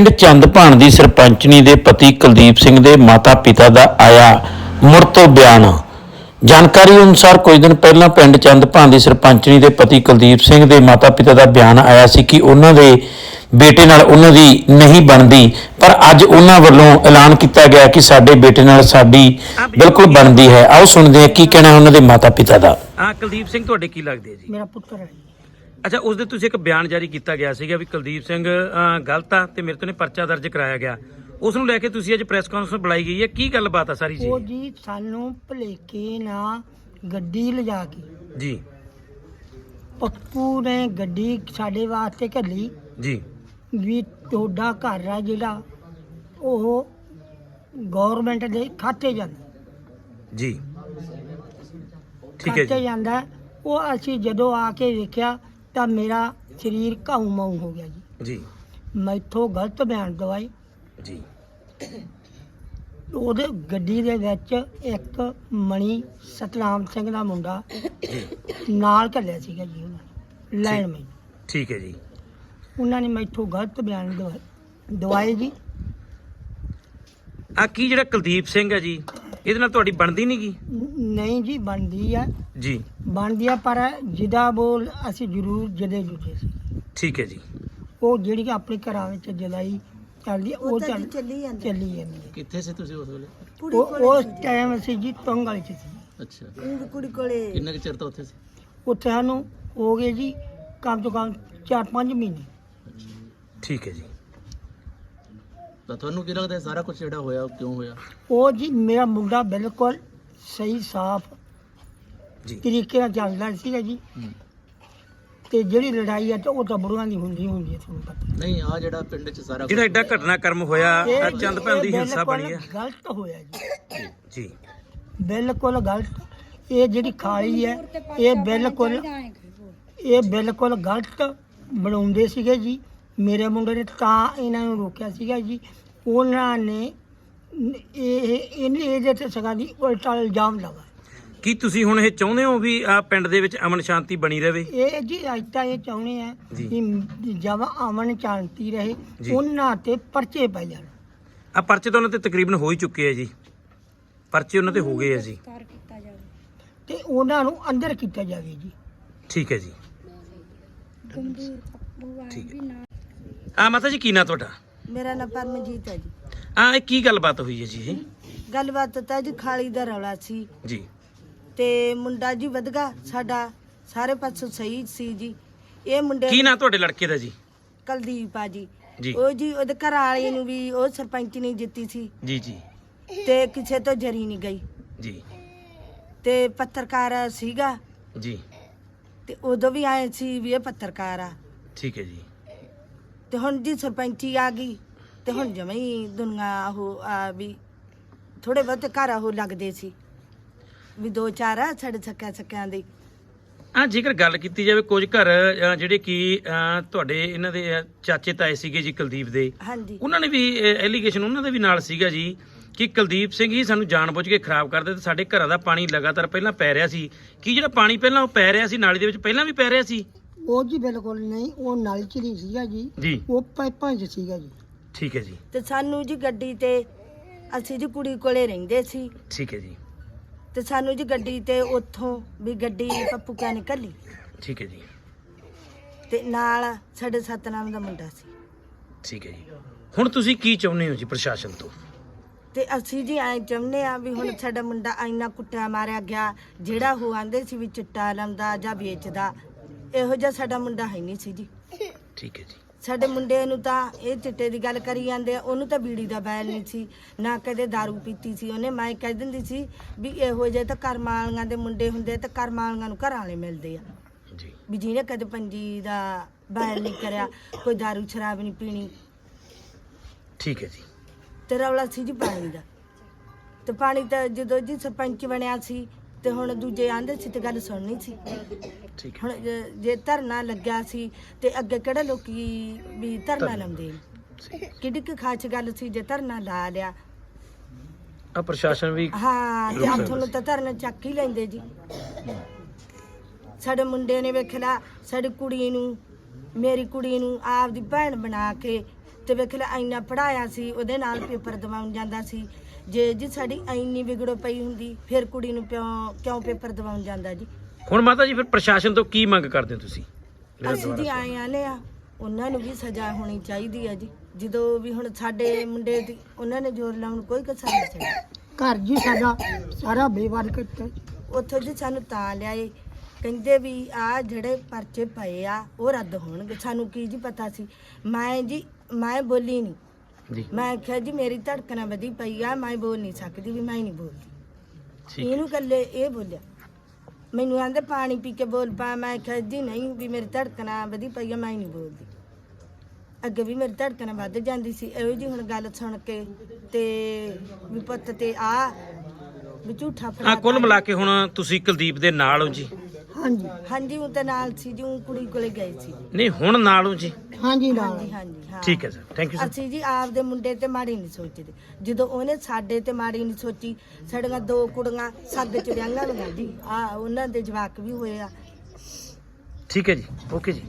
ਪਿੰਡ ਚੰਦਪਾਣ ਦੀ ਸਰਪੰਚਨੀ ਦੇ ਪਤੀ ਕੁਲਦੀਪ ਸਿੰਘ ਦੇ ਮਾਤਾ-ਪਿਤਾ ਦਾ ਆਇਆ ਮੁੜ ਤੋਂ ਬਿਆਨ। ਜਾਣਕਾਰੀ ਅਨੁਸਾਰ ਕੁਝ ਦਿਨ ਪਹਿਲਾਂ ਪਿੰਡ ਚੰਦਪਾਣ ਦੀ ਸਰਪੰਚਨੀ ਦੇ ਪਤੀ ਕੁਲਦੀਪ ਸਿੰਘ ਦੇ ਮਾਤਾ-ਪਿਤਾ ਦਾ ਬਿਆਨ ਆਇਆ ਸੀ ਕਿ ਉਹਨਾਂ ਦੇ ਬੇਟੇ ਨਾਲ ਉਹਨਾਂ ਦੀ ਨਹੀਂ ਬਣਦੀ ਪਰ ਅੱਜ ਉਹਨਾਂ ਵੱਲੋਂ ਐਲਾਨ ਕੀਤਾ ਗਿਆ ਕਿ ਸਾਡੇ ਬੇਟੇ ਨਾਲ ਸਾਡੀ ਬਿਲਕੁਲ ਬਣਦੀ ਹੈ? ਆਓ ਸੁਣਦੇ ਹਾਂ ਕੀ ਕਹਿਣਾ ਉਹਨਾਂ ਦੇ ਮਾਤਾ-ਪਿਤਾ ਦਾ। ਹਾਂ ਕੁਲਦੀਪ ਸਿੰਘ ਤੁਹਾਡੇ ਕੀ ਲੱਗਦੇ ਆ ਜੀ? ਮੇਰਾ ਪੁੱਤਰ ਹੈ ਜੀ। ਅੱਛਾ ਉਸ ਦੇ ਤੁਸੀਂ ਇੱਕ ਬਿਆਨ ਜਾਰੀ ਕੀਤਾ ਗਿਆ ਸੀਗਾ ਵੀ ਕੁਲਦੀਪ ਸਿੰਘ ਅਹ, ਗਲਤ ਆ ਤੇ ਮੇਰੇ ਤੋਂ ਨੇ ਪਰਚਾ ਦਰਜ ਕਰਾਇਆ ਗਿਆ। ਉਸ ਨੂੰ ਲੈ ਕੇ ਤੁਸੀਂ ਅੱਜ ਪ੍ਰੈਸ ਕਾਨਫਰੰਸ ਬੁਲਾਈ ਗਈ ਹੈ। ਕੀ ਗੱਲਬਾਤ ਆ ਸਾਰੀ ਜੀ? ਉਹ ਜੀ ਸਾਨੂੰ ਭਲੇਕੇ ਨਾਲ ਗੱਡੀ ਲਿਜਾ ਕੇ। ਜੀ। ਪੱਪੂ ਨੇ ਗੱਡੀ ਸਾਡੇ ਵਾਸਤੇ ਘੱਲੀ। ਜੀ। ਵੀ ਤੁਹਾਡਾ ਘਰ ਆ ਜਿਹੜਾ ਉਹ ਗਵਰਨਮੈਂਟ ਦੇ ਖਾਤੇ ਜਾਂਦਾ। ਜੀ। ਠੀਕ ਹੈ ਖਾਤੇ ਜੀ ਜਾਂਦਾ। ਉਹ ਅਸੀਂ ਜਦੋਂ ਆ ਕੇ ਵੇਖਿਆ ਤਾਂ ਮੇਰਾ ਸਰੀਰ ਘਾਉ ਮਾਊ ਹੋ ਗਿਆ ਜੀ। ਜੀ। ਮੈਥੋਂ ਗਲਤ ਬਿਆਨ ਦਵਾਈ। ਜੀ। ਉਹਦੇ ਗੱਡੀ ਦੇ ਵਿੱਚ ਇੱਕ ਮਣੀ ਸਤਨਾਮ ਸਿੰਘ ਦਾ ਮੁੰਡਾ ਨਾਲ ਘੱਲਿਆ ਸੀਗਾ ਜੀ ਉਹਨਾਂ ਲੈਣ ਮੈਂ ਠੀਕ ਹੈ ਜੀ। ਉਹਨਾਂ ਨੇ ਮੈਥੋਂ ਗਲਤ ਬਿਆਨ ਦਵਾਏ ਦਵਾਏ ਜੀ। ਆ ਕੀ ਜਿਹੜਾ ਕੁਲਦੀਪ ਸਿੰਘ ਹੈ ਜੀ? ਇਹਦੇ ਨਾਲ ਤੁਹਾਡੀ ਬਣਦੀ ਨਹੀਂ ਗੀ? ਨ- ਨਹੀਂ ਜੀ ਬਣਦੀ ਆ। ਜੀ। ਬਣਦੀ ਆ ਪਰ ਜਿਹਦਾ ਬੋਲ ਅਸੀਂ ਜ਼ਰੂਰ ਜਦੇ ਜੁਟੇ ਸੀ। ਠੀਕ ਹੈ ਜੀ। ਉਹ ਜਿਹੜੀ ਕਿ ਆਪਣੇ ਘਰਾਂ ਵਿੱਚ ਜਦਾਈ ਚੱਲਦੀ ਆ, ਉਹ ਚੱਲ ਚੱਲੀ ਜਾਂਦੀ। ਹੈ ਕਿੱਥੇ ਸੀ ਤੁਸੀਂ ਉਸ ਵੇਲੇ? ਉਹ ਉਸ ਟਾਈਮ ਅਸੀਂ ਜੀ ਤੁੰਗ ਵਾਲੇ ਚ ਸੀ। ਅੱਛਾ। ਕੁੜੀ ਕੋਲੇ। ਕਿੰਨਾ ਕੁ ਚਿਰ ਤੋਂ ਉੱਥੇ ਸੀ? ਉੱਥੇ ਸਾਨੂੰ ਹੋ ਗਏ ਜੀ ਕਮ ਤੋਂ ਕਮ 4-5 ਮਹੀਨੇ। ਠੀਕ ਹੈ ਜੀ। ਤਾਂ ਤੁਹਾਨੂੰ ਕੀ ਲੱਗਦਾ ਇਹ ਸਾਰਾ ਕੁਝ ਜਿਹੜਾ ਹੋਇਆ ਉਹ ਕਿਉਂ ਹੋਇਆ? ਉਹ ਜੀ ਮੇਰਾ ਮੁੰਡਾ ਬਿਲਕੁਲ ਸਹੀ ਸਾਫ਼ ਜੀ। ਤਰੀਕੇ ਨਾਲ ਚੱਲਦਾ ਸੀਗਾ ਜੀ। ਹੂੰ। ਤੇ ਜਿਹੜੀ ਲੜਾਈ ਆ ਤਾਂ ਉਹ ਤਾਂ ਬੁੜੀਆਂ ਦੀ ਹੁੰਦੀ ਹੁੰਦੀ ਹੈ ਤੁਹਾਨੂੰ ਪਤਾ। ਨਹੀਂ ਆ ਜਿਹੜਾ ਪਿੰਡ 'ਚ ਸਾਰਾ ਜਿਹੜਾ ਐਡਾ ਘਟਨਾਕ੍ਰਮ ਹੋਇਆ ਇਹ- ਆਹ ਚੰਦ ਭੈਣ ਦੀ ਇਹ ਹਿੰਸਾ ਬਣੀ ਹੈ ਗਲਤ ਹੋਇਆ ਜੀ। ਜੀ। ਬਿਲਕੁਲ ਗਲਤ। ਇਹ ਜਿਹੜੀ ਖਾਲੀ ਹੈ ਇਹ ਬਿਲਕੁਲ ਇਹ ਬਿਲਕੁਲ ਗਲਤ ਬਣਾਉਂਦੇ ਸੀਗੇ ਜੀ। ਮੇਰੇ ਮੁੰਡੇ ਨੇ ਤਾਂ ਇਹਨਾਂ ਨੂੰ ਰੋਕਿਆ ਸੀਗਾ ਜੀ। ਉਹਨਾਂ ਨੇ ਇਹ ਇਹਨੇ ਇਹਦੇ ਤੇ ਸਗਾ ਦੀ ਉਲਟਾ ਇਲਜ਼ਾਮ ਲਗਾ ਕੀ ਤੁਸੀਂ ਹੁਣ ਇਹ ਚਾਹੁੰਦੇ ਹੋ ਵੀ ਆ ਪਿੰਡ ਦੇ ਵਿੱਚ ਅਮਨ ਸ਼ਾਂਤੀ ਬਣੀ ਰਹੇ ਇਹ ਜੀ ਅੱਜ ਤਾਂ ਇਹ ਚਾਹੁੰਦੇ ਆ ਜੀ। ਕਿ ਜਦ ਅਮਨ ਸ਼ਾਂਤੀ ਰਹੇ ਜੀ। ਉਹਨਾਂ ਤੇ ਪਰਚੇ ਪੈ ਜਾਣ। ਆ ਪਰਚੇ ਤਾਂ ਉਹਨਾਂ ਤੇ ਤਕਰੀਬਨ ਹੋ ਹੀ ਚੁੱਕੇ ਆ ਜੀ। ਪਰਚੇ ਉਹਨਾਂ ਤੇ ਹੋ ਗਏ ਆ ਜੀ। ਤੇ ਉਹਨਾਂ ਨੂੰ ਅੰਦਰ ਕੀਤਾ ਜਾਵੇ ਜੀ। ਠੀਕ ਹੈ ਜੀ। ਠੀਕ ਹੈ। ਆ ਮਾਤਾ ਜੀ ਕੀ ਨਾਂ ਤੁਹਾਡਾ? ਮੇਰਾ ਨਾਮ ਪਰਮਜੀਤ ਹੈ ਜੀ। ਆ ਇਹ ਕੀ ਗੱਲਬਾਤ ਹੋਈ ਹੈ ਜੀ ਇਹ? ਗੱਲਬਾਤ ਤਾਂ ਜੀ ਖਾਲੀ ਦਾ ਰੌਲਾ ਸੀ। ਜੀ। ਤੇ ਮੁੰਡਾ ਜੀ ਵਧਗਾ ਸਾਡਾ ਸਾਰੇ ਪਾਸੋਂ ਸਹੀ ਸੀ ਜੀ। ਇਹ ਮੁੰਡੇ ਕੀ ਨਾਂ ਤੁਹਾਡੇ ਲੜਕੇ ਦਾ ਜੀ? ਕੁਲਦੀਪ ਆ ਜੀ। ਜੀ। ਉਹ ਜੀ ਉਹਦੇ ਘਰ ਵਾਲੇ ਨੂੰ ਵੀ ਉਹ ਸਰਪੰਚ ਨਹੀਂ ਜਿੱਤੀ ਸੀ। ਜੀ ਜੀ। ਤੇ ਕਿਸੇ ਤੋਂ ਜਰੀ ਨਹੀਂ ਗਈ। ਜੀ। ਤੇ ਪੱਤਰਕਾਰ ਸੀਗਾ। ਜੀ। ਤੇ ਉਦੋਂ ਵੀ ਆਏ ਸੀ ਵੀ ਇਹ ਪੱਤਰਕਾਰ ਆ। ਠੀਕ ਹੈ ਜੀ। ਤੇ ਹੁਣ ਜੀ ਸਰਪੰਚੀ ਆ ਗਈ ਤੇ ਹੁਣ ਜਮਾਂ ਹੀ ਦੁਨੀਆ ਉਹ ਆ ਵੀ ਥੋੜੇ ਬਹੁਤੇ ਘਰ ਉਹ ਲੱਗਦੇ ਸੀ ਵੀ ਦੋ ਚਾਰ ਆ ਸਾਡੇ ਸੱਕਿਆ ਸੱਕਿਆਂ ਦੇ। ਆ ਜੇਕਰ ਗੱਲ ਕੀਤੀ ਜਾਵੇ ਕੁਝ ਘਰ ਅ, ਜਿਹੜੇ ਕਿ ਅ, ਤੁਹਾਡੇ ਇਹਨਾਂ ਦੇ ਅ, ਚਾਚੇ ਤਾਏ ਸੀਗੇ ਜੀ ਕੁਲਦੀਪ ਦੇ ਹਾਂਜੀ। ਉਹਨਾਂ ਨੇ ਵੀ ਐਲੀਗੇਸ਼ਨ ਉਹਨਾਂ ਦੇ ਵੀ ਨਾਲ ਸੀਗਾ ਜੀ ਕਿ ਕੁਲਦੀਪ ਸਿੰਘ ਹੀ ਸਾਨੂੰ ਜਾਣਬੁੱਝ ਕੇ ਖਰਾਬ ਕਰਦੇ ਤੇ ਸਾਡੇ ਘਰਾਂ ਦਾ ਪਾਣੀ ਲਗਾਤਾਰ ਪਹਿਲਾਂ ਪੈ ਰਿਹਾ ਸੀ। ਕੀ ਜਿਹੜਾ ਪਾਣੀ ਪਹਿਲਾਂ ਉਹ ਪੈ ਰਿਹਾ ਸੀ ਨਾਲੀ ਦੇ ਵਿੱਚ ਪਹਿਲਾਂ ਵੀ ਪੈ ਰਿਹਾ ਸੀ? ਉਹ ਜੀ ਬਿਲਕੁਲ ਨਹੀਂ ਉਹ ਨਾਲੀ ਚ ਨਹੀਂ ਸੀਗਾ ਜੀ। ਜੀ। ਉਹ ਪਾਈਪਾਂ 'ਚ ਸੀਗਾ ਜੀ। ਠੀਕ ਹੈ ਜੀ। ਤੇ ਸਾਨੂੰ ਜੀ ਗੱਡੀ ਤੇ ਅਸੀਂ ਜੀ ਕੁੜੀ ਕੋਲੇ ਰਹਿੰਦੇ ਸੀ। ਠੀਕ ਹੈ ਜੀ। ਤੇ ਸਾਨੂੰ ਜੀ ਗੱਡੀ ਤੇ ਉੱਥੋਂ ਵੀ ਗੱਡੀ ਪੱਪੂ ਕਿਆ ਨਿਕਲੀ। ਠੀਕ ਹੈ ਜੀ। ਤੇ ਨਾਲ ਸਾਡੇ ਸਤਨਾਮ ਦਾ ਮੁੰਡਾ ਸੀ। ਠੀਕ ਹੈ ਜੀ। ਹੁਣ ਤੁਸੀਂ ਕੀ ਚਾਹੁੰਦੇ ਹੋ ਜੀ ਪ੍ਰਸ਼ਾਸਨ ਤੋਂ? ਤੇ ਅਸੀਂ ਜੀ ਐ ਚਾਹੁੰਦੇ ਆ ਵੀ ਹੁਣ ਸਾਡਾ ਮੁੰਡਾ ਇੰਨਾ ਕੁੱਟਿਆ ਮਾਰਿਆ ਗਿਆ ਜਿਹੜਾ ਉਹ ਆਂਦੇ ਸੀ ਵੀ ਚਿੱਟਾ ਲਾਉਂਦਾ ਜਾਂ ਵੇਚਦਾ ਇਹੋ ਜਿਹਾ ਸਾਡਾ ਮੁੰਡਾ ਹੈ ਨਹੀਂ ਸੀ ਜੀ ਠੀਕ ਹੈ ਜੀ ਸਾਡੇ ਮੁੰਡੇ ਨੂੰ ਤਾਂ ਇਹ ਚਿੱਟੇ ਦੀ ਗੱਲ ਕਰੀ ਜਾਂਦੇ ਆ ਉਹਨੂੰ ਤਾਂ ਬੀੜੀ ਦਾ ਬੈਲ ਨਹੀਂ ਸੀ ਨਾ ਕਦੇ दारू ਪੀਤੀ ਸੀ ਉਹਨੇ ਮੈਂ ਕਹਿ ਦਿੰਦੀ ਸੀ ਵੀ ਇਹੋ ਜਿਹੇ ਤਾਂ ਕਰਮਾਂ ਵਾਲੀਆਂ ਦੇ ਮੁੰਡੇ ਹੁੰਦੇ ਤਾਂ ਕਰਮਾਂ ਵਾਲੀਆਂ ਨੂੰ ਘਰਾਂ ਵਾਲੇ ਮਿਲਦੇ ਆ ਜੀ ਵੀ ਜਿਹਨੇ ਕਦੇ ਪੰਜੀ ਦਾ ਬੈਲ ਨਹੀਂ ਕਰਿਆ ਕੋਈ दारू ਸ਼ਰਾਬ ਨਹੀਂ ਪੀਣੀ ਠੀਕ ਹੈ ਜੀ ਤੇ ਰੌਲਾ ਸੀ ਜੀ ਪਾਣੀ ਦਾ ਤੇ ਪਾਣੀ ਤਾਂ ਜਦੋਂ ਜੀ ਸਰਪੰਚ ਬਣਿਆ ਸੀ ਤੇ ਹੁਣ ਦੂਜੇ ਆਂਦੇ ਸੀ ਤੇ ਗੱਲ ਸੁਣਨੀ ਸੀ। ਠੀਕ ਹੈ। ਹੁਣ ਜੇ- ਜੇ ਧਰਨਾ ਲੱਗਿਆ ਸੀ ਤੇ ਅੱਗੇ ਕਿਹੜਾ ਲੋਕੀ ਵੀ ਧਰਨਾ ਲਾਉਂਦੇ? ਨੇ ਕਿੱਡੀ ਕੁ ਖਾਸ ਗੱਲ ਸੀ ਜੇ ਧਰਨਾ ਲਾ ਲਿਆ। ਆ ਪ੍ਰਸ਼ਾਸਨ ਵੀ ਹਾਂ ਤੇ ਆਪ ਤੁਹਾਨੂੰ ਤਾਂ ਧਰਨਾ ਚੱਕ ਹੀ ਲੈਂਦੇ ਜੀ। ਸਾਡੇ ਮੁੰਡੇ ਨੇ ਵੇਖਿਆ ਸਾਡੀ ਕੁੜੀ ਨੂੰ ਮੇਰੀ ਕੁੜੀ ਨੂੰ ਆਪਦੀ ਭੈਣ ਬਣਾ ਕੇ ਤੇ ਵੇਖ ਲੈ ਇੰਨਾ ਪੜਾਇਆ ਸੀ ਉਹਦੇ ਨਾਲ ਪੇਪਰ ਦਿਵਾਉਣ ਜਾਂਦਾ ਸੀ। ਜੇ ਜੀ ਸਾਡੀ ਇੰਨੀ ਵਿਗੜੋ ਪਈ ਹੁੰਦੀ ਫਿਰ ਕੁੜੀ ਨੂੰ ਕਿਉਂ ਕਿਉਂ ਪੇਪਰ ਦਿਵਾਉਣ ਜਾਂਦਾ ਜੀ? ਹੁਣ ਮਾਤਾ ਜੀ ਫਿਰ ਪ੍ਰਸ਼ਾਸਨ ਤੋਂ ਕੀ ਮੰਗ ਕਰਦੇ ਹੋ ਤੁਸੀਂ? ਅਸੀਂ ਜੀ ਆਏ ਆਨੇ ਆ ਉਹਨਾਂ ਨੂੰ ਵੀ ਸਜ਼ਾ ਹੋਣੀ ਚਾਹੀਦੀ ਹੈ ਜੀ। ਜਦੋਂ ਵੀ ਹੁਣ ਸਾਡੇ ਮੁੰਡੇ ਦੀ ਉਹਨਾਂ ਨੇ ਜ਼ੋਰ ਲਾਉਣ ਕੋਈ ਕਸਰ ਨਹੀਂ ਛੱਡੀ ਘਰ ਜੀ ਸਾਡਾ ਸਾਰਾ ਬੇਵਾਰ ਕੀਤਾ। ਉੱਥੋਂ ਜੀ ਸਾਨੂੰ ਤਾਂ ਲਿਆਏ। ਕਹਿੰਦੇ ਵੀ ਆ ਜਿਹੜੇ ਪਰਚੇ ਪਏ ਆ ਉਹ ਰੱਦ ਹੋਣਗੇ। ਸਾਨੂੰ ਕੀ ਜੀ ਪਤਾ ਸੀ? ਮੈਂ ਜੀ ਮੈਂ ਬੋਲੀ ਨਹੀਂ ਜੀ। ਮੈਂ ਕਿਹਾ ਜੀ ਮੇਰੀ ਧੜਕਣਾ ਵਧੀ ਪਈ ਆ ਮੈਂ ਬੋਲ ਨਹੀਂ ਸਕਦੀ ਵੀ ਮੈਂ ਨਹੀਂ ਬੋਲਦੀ। ਠੀਕ ਇਹਨੂੰ ਕੱਲੇ ਇਹ ਬੋਲਿਆ। ਮੈਨੂੰ ਆਂਦੇ ਪਾਣੀ ਪੀ ਕੇ ਬੋਲ ਪਾ ਮੈਂ ਕਿਹਾ ਜੀ ਨਹੀਂ ਵੀ ਮੇਰੀ ਧੜਕਣਾ ਵਧੀ ਪਈ ਆ ਮੈਂ ਨਹੀਂ ਬੋਲਦੀ। ਅੱਗੇ ਵੀ ਮੇਰੀ ਧੜਕਣ ਵੱਧ ਜਾਂਦੀ ਸੀ। ਇਹੋ ਜੀ ਹੁਣ ਗੱਲ ਸੁਣ ਕੇ ਤੇ ਵੀ ਪੁੱਤ ਤੇ ਆ ਵੀ ਝੂਠਾ ਹਾਂ ਕੁੱਲ ਮਿਲਾ ਕੇ ਹੁਣ ਤੁਸੀਂ ਕੁਲਦੀਪ ਦੇ ਨਾਲ ਹੋ ਜੀ। ਹਾਂਜੀ। ਹਾਂਜੀ ਉਹ ਤੇ ਨਾਲ ਸੀ ਜੀ ਉਹ ਕੁੜੀ ਕੋਲੇ ਗਏ ਸੀ। ਨਹੀਂ ਹੁਣ ਨਾਲ ਜੀ? ਹਾਂਜੀ ਨਾਲ। ਹਾਂਜੀ ਹਾਂਜੀ ਹਾਂ। ਠੀਕ ਹੈ ਸਰ ਥੈਂਕ ਯੂ ਸਰ ਅਸੀਂ ਜੀ ਆਪਦੇ ਮੁੰਡੇ ਤੇ ਮਾੜੀ ਨਹੀਂ ਸੋਚਦੇ ਜਦੋਂ ਉਹਨੇ ਸਾਡੇ ਤੇ ਮਾੜੀ ਨਹੀਂ ਸੋਚੀ ਸਾਡੀਆਂ ਦੋ ਕੁੜੀਆਂ ਸੱਦ ਚ ਵਿਆਹਾਂ ਲਗਾ ਜੀ। ਆ ਉਹਨਾਂ ਦੇ ਜਵਾਕ ਵੀ ਹੋਏ ਆ। ਠੀਕ ਹੈ ਜੀ ਓਕੇ ਜੀ।